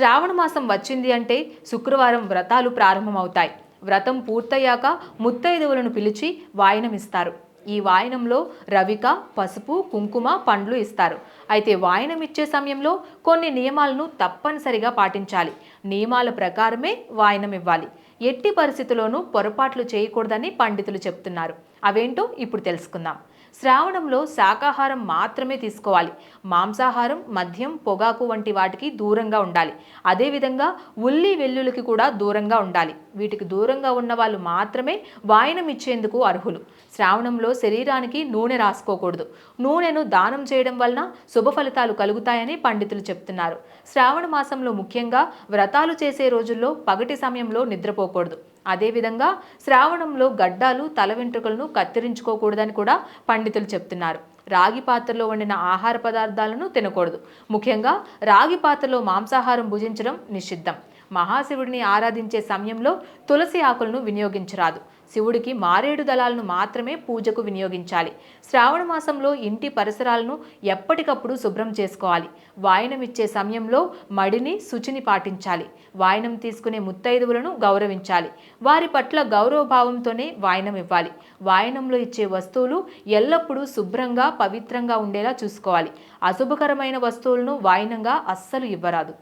శ్రావణ మాసం వచ్చింది అంటే శుక్రవారం వ్రతాలు ప్రారంభమవుతాయి. వ్రతం పూర్తయ్యాక ముత్తైదువులను పిలిచి వాయనమిస్తారు. ఈ వాయనంలో రవిక పసుపు కుంకుమ పండ్లు ఇస్తారు. అయితే వాయనం ఇచ్చే సమయంలో కొన్ని నియమాలను తప్పనిసరిగా పాటించాలి. నియమాల ప్రకారమే వాయనం ఇవ్వాలి ఎట్టి పరిస్థితుల్లోనూ పొరపాట్లు చేయకూడదని పండితులు చెప్తున్నారు. అవేంటో ఇప్పుడు తెలుసుకుందాం. శ్రావణంలో శాకాహారం మాత్రమే తీసుకోవాలి. మాంసాహారం మద్యం పొగాకు వంటి వాటికి దూరంగా ఉండాలి. అదేవిధంగా ఉల్లి వెల్లులకి కూడా దూరంగా ఉండాలి. వీటికి దూరంగా ఉన్న వాళ్ళు మాత్రమే వాయనం ఇచ్చేందుకు అర్హులు. శ్రావణంలో శరీరానికి నూనె రాసుకోకూడదు. నూనెను దానం చేయడం వలన శుభ ఫలితాలు కలుగుతాయని పండితులు చెప్తున్నారు. శ్రావణ మాసంలో ముఖ్యంగా వ్రతాలు చేసే రోజుల్లో పగటి సమయంలో నిద్రపోకూడదు. అదేవిధంగా శ్రావణంలో గడ్డాలు తల వెంట్రుకలను కత్తిరించుకోకూడదని కూడా పండితులు చెప్తున్నారు. రాగి పాత్రలో వండిన ఆహార పదార్థాలను తినకూడదు. ముఖ్యంగా రాగి పాత్రలో మాంసాహారం భుజించడం నిషిద్ధం. మహాశివుడిని ఆరాధించే సమయంలో తులసి ఆకులను వినియోగించరాదు. శివుడికి మారేడు దళాలను మాత్రమే పూజకు వినియోగించాలి. శ్రావణ మాసంలో ఇంటి పరిసరాలను ఎప్పటికప్పుడు శుభ్రం చేసుకోవాలి. వాయనం ఇచ్చే సమయంలో మడిని శుచిని పాటించాలి. వాయనం తీసుకునే ముత్తైదువులను గౌరవించాలి. వారి పట్ల గౌరవభావంతోనే వాయనం ఇవ్వాలి. వాయనంలో ఇచ్చే వస్తువులు ఎల్లప్పుడూ శుభ్రంగా పవిత్రంగా ఉండేలా చూసుకోవాలి. అశుభకరమైన వస్తువులను వాయనంగా అస్సలు ఇవ్వరాదు.